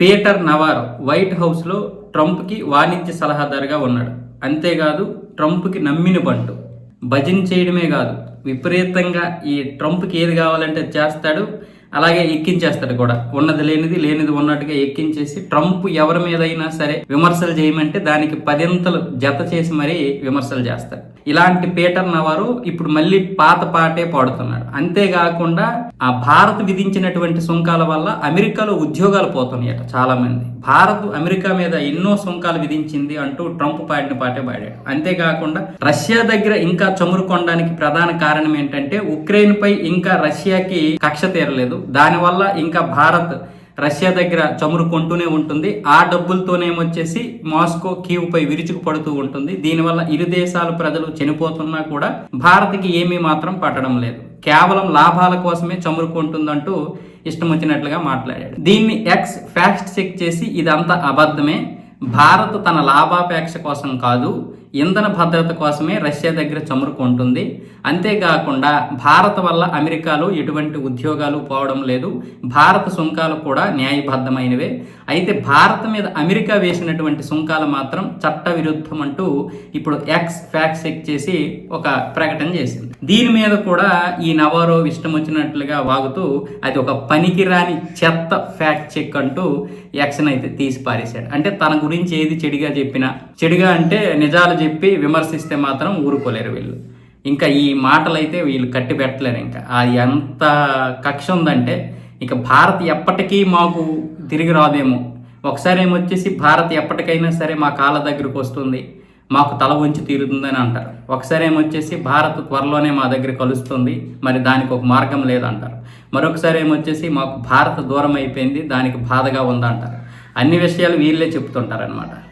Peter నవారో white హౌస్లో ట్రంప్కి వాణిజ్య సలహాదారుగా ఉన్నాడు. అంతేకాదు ట్రంప్కి నమ్మిన బంటు. భజన చేయడమే కాదు విపరీతంగా ఈ ట్రంప్కి ఏది కావాలంటే అది చేస్తాడు అలాగే ఎక్కించేస్తాడు కూడా. ఉన్నది లేనిది లేనిది ఉన్నట్టుగా ఎక్కించేసి ట్రంప్ ఎవరి మీదైనా సరే విమర్శలు చేయమంటే దానికి పదింతలు జత చేసి మరీ విమర్శలు చేస్తాడు. ఇలాంటి పీటర్ నవారు ఇప్పుడు మళ్ళీ పాత పాటే పాడుతున్నాడు. అంతేకాకుండా ఆ భారత్ విధించినటువంటి సుంకాల వల్ల అమెరికాలో ఉద్యోగాలు పోతున్నాయట చాలా మంది భారత్ అమెరికా మీద ఎన్నో సుంకాలు విధించింది అంటూ ట్రంప్ పాడిన పాటే పాడాడు. అంతేకాకుండా రష్యా దగ్గర ఇంకా చమురుకొనడానికి ప్రధాన కారణం ఏంటంటే ఉక్రెయిన్ పై ఇంకా రష్యాకి కక్ష తీరలేదు. దానివల్ల ఇంకా భారత్ రష్యా దగ్గర చమురు కొంటూనే ఉంటుంది. ఆ డబ్బులతోనేమొచ్చేసి మాస్కో కీవ్పై విరుచుకు పడుతూ ఉంటుంది. దీనివల్ల ఇరు దేశాల ప్రజలు చనిపోతున్నా కూడా భారత్కి ఏమీ మాత్రం పట్టడం లేదు. కేవలం లాభాల కోసమే చమురు కొంటుందంటూ ఇష్టం వచ్చినట్లుగా మాట్లాడాడు. దీన్ని ఎక్స్ ఫ్యాక్ట్ చెక్ చేసి ఇదంతా అబద్ధమే. భారత్ తన లాభాపేక్ష కోసం కాదు ఇంధన భద్రత కోసమే రష్యా దగ్గర చమురుకుంటుంది అంతేకాకుండా భారత్ వల్ల అమెరికాలో ఎటువంటి ఉద్యోగాలు పోవడం లేదు. భారత సుంకాలు కూడా న్యాయబద్ధమైనవే. అయితే భారత్ మీద అమెరికా వేసినటువంటి సుంకాలు మాత్రం చట్ట విరుద్ధం అంటూ ఇప్పుడు ఎక్స్ ఫ్యాక్ట్ చెక్ చేసి ఒక ప్రకటన చేసింది. దీని మీద కూడా ఈ నవారో ఇష్టం వచ్చినట్లుగా వాగుతూ అది ఒక పనికిరాని చెత్త ఫ్యాక్ట్ చెక్ అంటూ యాక్షన్ అయితే తీసి పారేశాడు. అంటే తన గురించి ఏది చెడిగా చెప్పినా చెడిగా అంటే నిజాలు చెప్పి విమర్శిస్తే మాత్రం ఊరుకోలేరు వీళ్ళు. ఇంకా ఈ మాటలు అయితే వీళ్ళు కట్టి పెట్టలేరు ఇంకా. అది ఎంత కక్ష ఉందంటే ఇక భారత్ ఎప్పటికీ మాకు తిరిగి రాదేమో. ఒకసారి ఏమొచ్చేసి భారత్ ఎప్పటికైనా సరే మా కాళ్ళ దగ్గరకు వస్తుంది. మాకు తల ఉంచి తీరుతుందని అంటారు. ఒకసారి ఏమొచ్చేసి భారత్ త్వరలోనే మా దగ్గర కలుస్తుంది. మరి దానికి ఒక మార్గం లేదంటారు. మరొకసారి ఏమొచ్చేసి మాకు భారత్ దూరం అయిపోయింది. దానికి బాధగా ఉందంటారు. అన్ని విషయాలు వీళ్ళే చెప్తుంటారనమాట